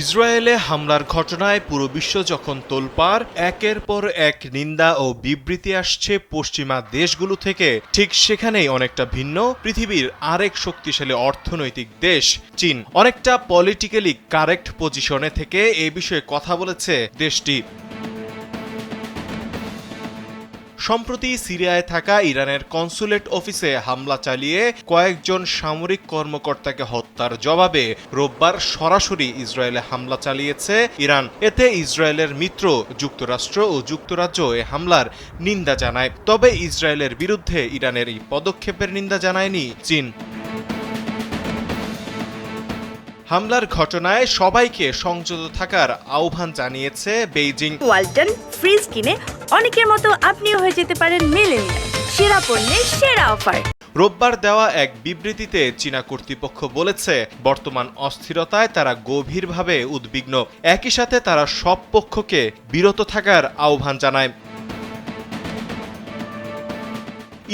ইসরায়েলে হামলার ঘটনায় পুরো বিশ্ব যখন তোলপার একের পর এক নিন্দা ও বিবৃতি আসছে পশ্চিমা দেশগুলো থেকে। ঠিক সেখানেই অনেকটা ভিন্ন, পৃথিবীর আরেক শক্তিশালী অর্থনৈতিক দেশ, চীন। অনেকটা পলিটিক্যালি কারেক্ট পজিশনে থেকে এ বিষয়ে কথা বলেছে দেশটি। সম্প্রতি সিরিয়ায় থাকা ইরানের কনসুলেট অফিসে হামলা চালিয়ে কয়েকজন সামরিক কর্মকর্তাকে হত্যার জবাবে রোববার সরাসরি ইসরায়েলে হামলা চালিয়েছে ইরান। এতে ইসরায়েলের মিত্র যুক্তরাষ্ট্র ও যুক্তরাজ্য এ হামলার নিন্দা জানায়। তবে ইসরায়েলের বিরুদ্ধে ইরানের এই পদক্ষেপের নিন্দা জানায়নি চীন। হামলার ঘটনায় সবাইকে সংযত থাকার আহ্বান জানিয়েছে বেইজিং। ওয়ালটন ফ্রিজ কিনে অনেকের মতো আপনিও হয়ে যেতে পারেন মেলেনিয়া সেরা পণ্যের সেরা অফার। রোববার দেওয়া এক বিবৃতিতে চীনা কর্তৃপক্ষ বলেছে বর্তমান অস্থিরতায় তারা গভীরভাবে উদ্বিগ্ন। একই সাথে তারা সব পক্ষকে বিরত থাকার আহ্বান জানায়।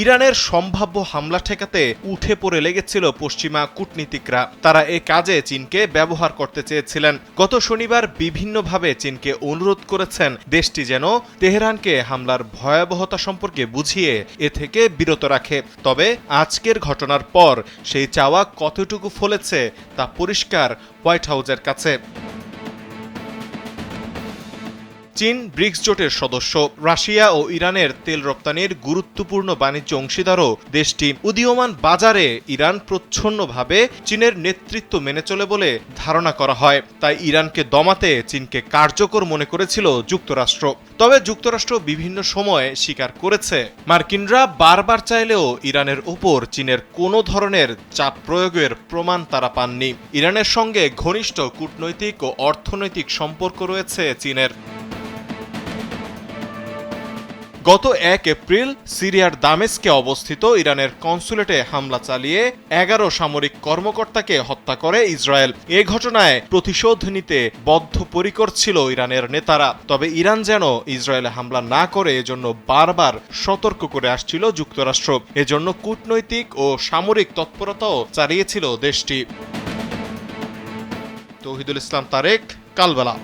ইরানের সম্ভাব্য হামলা ঠেকাতে উঠে পড়ে লেগেছিল পশ্চিমা কূটনীতিকরা। তারা এ কাজে চীনকে ব্যবহার করতে চেয়েছিলেন। গত শনিবার বিভিন্নভাবে চীনকে অনুরোধ করেছেন দেশটি যেন তেহরানকে হামলার ভয়াবহতা সম্পর্কে বুঝিয়ে এ থেকে বিরত রাখে। তবে আজকের ঘটনার পর সেই চাওয়া কতটুকু ফলেছে তা পরিষ্কার হোয়াইট হাউজের কাছে। চীন ব্রিক্স জোটের সদস্য। রাশিয়া ও ইরানের তেল রপ্তানির গুরুত্বপূর্ণ বাণিজ্য অংশীদারও দেশটি উদীয়মান বাজারে ইরান প্রচ্ছন্নভাবে চীনের নেতৃত্ব মেনে চলে বলে ধারণা করা হয়। তাই ইরানকে দমাতে চীনকে কার্যকর মনে করেছিল যুক্তরাষ্ট্র। তবে যুক্তরাষ্ট্র বিভিন্ন সময়ে স্বীকার করেছে। মার্কিনরা বারবার চাইলেও ইরানের উপর চীনের কোনো ধরনের চাপ প্রয়োগের প্রমাণ তারা পাননি। ইরানের সঙ্গে ঘনিষ্ঠ কূটনৈতিক ও অর্থনৈতিক সম্পর্ক রয়েছে চীনের। গত এক এপ্রিল সিরিয়ার দামেস্কে অবস্থিত ইরানের কনসুলেটে হামলা চালিয়ে এগারো সামরিক কর্মকর্তাকে হত্যা করে ইসরায়েল। এ ঘটনায় প্রতিশোধ নিতে বদ্ধপরিকর ছিল ইরানের নেতারা। তবে ইরান যেন ইসরায়েলে হামলা না করে এজন্য বারবার সতর্ক করে আসছিল যুক্তরাষ্ট্র। এজন্য কূটনৈতিক ও সামরিক তৎপরতাও চালিয়েছিল দেশটি। তৌহিদুল ইসলাম তারেক, কালবেলা।